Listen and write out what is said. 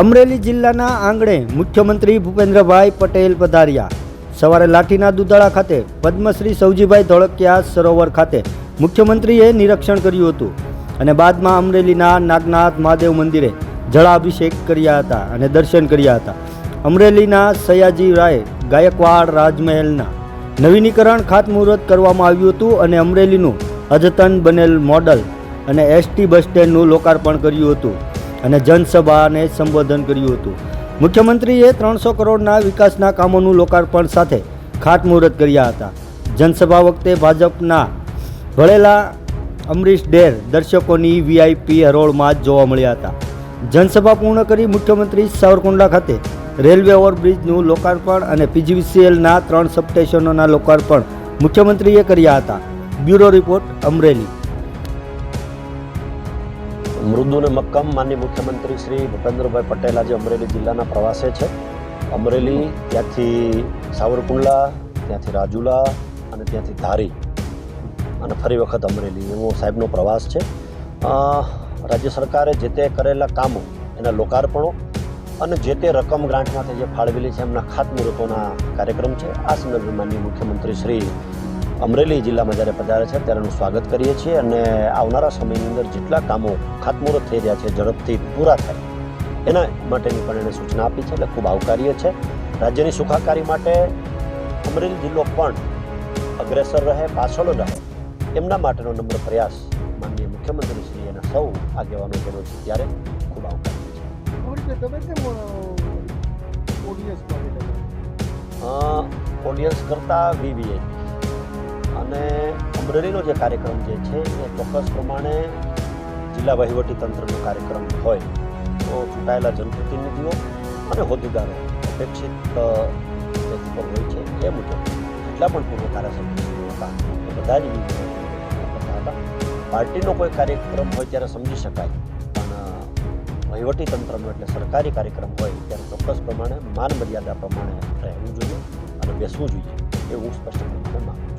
અમરેલી જિલ્લાના આંગણે મુખ્યમંત્રી ભૂપેન્દ્રભાઈ પટેલ પધાર્યા. સવારે લાઠીના દુધાળા ખાતે પદ્મશ્રી સૌજીભાઈ ધોળકિયા સરોવર ખાતે મુખ્યમંત્રીએ નિરીક્ષણ કર્યું હતું અને બાદમાં અમરેલીના નાગનાથ મહાદેવ મંદિરે જળાભિષેક કર્યા હતા અને દર્શન કર્યા હતા. અમરેલીના સયાજી રાય ગાયકવાડ રાજમહેલના નવીનીકરણ ખાતમુહૂર્ત કરવામાં આવ્યું હતું અને અમરેલીનું અદ્યતન બનેલ મોડલ અને એસટી બસ સ્ટેન્ડનું લોકાર્પણ કર્યું હતું. અને જનસભાને સંબોધન કર્યું હતું. મુખ્યમંત્રીએ ત્રણસો કરોડના વિકાસના કામોનું લોકાર્પણ સાથે ખાતમુહૂર્ત કર્યા હતા. જનસભા વખતે ભાજપના ભળેલા અમરીશ ડેર દર્શકોની વીઆઈપી હરોળમાં જ જોવા મળ્યા હતા. જનસભા પૂર્ણ કરી મુખ્યમંત્રી સાવરકુંડલા ખાતે રેલવે ઓવરબ્રિજનું લોકાર્પણ અને પીજીવીસીએલના ત્રણ સબસ્ટેશનોના લોકાર્પણ મુખ્યમંત્રીએ કર્યા હતા. Bureau report Amreli. મૃદુ અને મક્કમ માનનીય મુખ્યમંત્રી શ્રી ભૂપેન્દ્રભાઈ પટેલ આજે અમરેલી જિલ્લાના પ્રવાસે છે. અમરેલી, ત્યાંથી સાવરકુંડલા, ત્યાંથી રાજુલા અને ત્યાંથી ધારી અને ફરી વખત અમરેલી. એવો સાહેબનો પ્રવાસ છે. રાજ્ય સરકારે જે તે કરેલા કામો, એના લોકાર્પણો અને જે તે રકમ ગ્રાન્ટમાંથી જે ફાળવેલી છે, એમના ખાતમુહૂર્તોના કાર્યક્રમ છે. આ સંદર્ભે માનનીય મુખ્યમંત્રી શ્રી અમરેલી જિલ્લામાં જ્યારે પધારે છે ત્યારે એનું સ્વાગત કરીએ છીએ અને આવનારા સમયની અંદર જેટલા કામો ખાતમુહૂર્ત થઈ રહ્યા છે ઝડપથી પૂરા થાય એના માટેની પણ એણે સૂચના આપી છે એટલે ખૂબ આવકાર્ય છે. રાજ્યની સુખાકારી માટે અમરેલી જિલ્લો પણ અગ્રેસર રહે પાછળ રહે એમના માટેનો નમ્ર પ્રયાસ માનનીય મુખ્યમંત્રી શ્રી અને સૌ આગેવાનો કર્યો છે ત્યારે ખૂબ આવકાર્ય છે. ઓડિયન્સ કરતાં વીવીઆઈપી અને અમરેલીનો જે કાર્યક્રમ જે છે, એ ચોક્કસ પ્રમાણે જિલ્લા વહીવટી તંત્રનો કાર્યક્રમ હોય, તો ચૂંટાયેલા જનપ્રતિનિધિઓ અને હોદ્દેદારો અપેક્ષિત પર હોય છે, એ મુજબ જેટલા પણ પૂર્વ ધારાસભ્યો હતા, એ બધા જ હતા. પાર્ટીનો કોઈ કાર્યક્રમ હોય ત્યારે સમજી શકાય, પણ વહીવટી તંત્રનો એટલે સરકારી કાર્યક્રમ હોય ત્યારે ચોક્કસ પ્રમાણે માન મર્યાદા પ્રમાણે રહેવું જોઈએ અને બેસવું જોઈએ, એવું સ્પષ્ટ માનું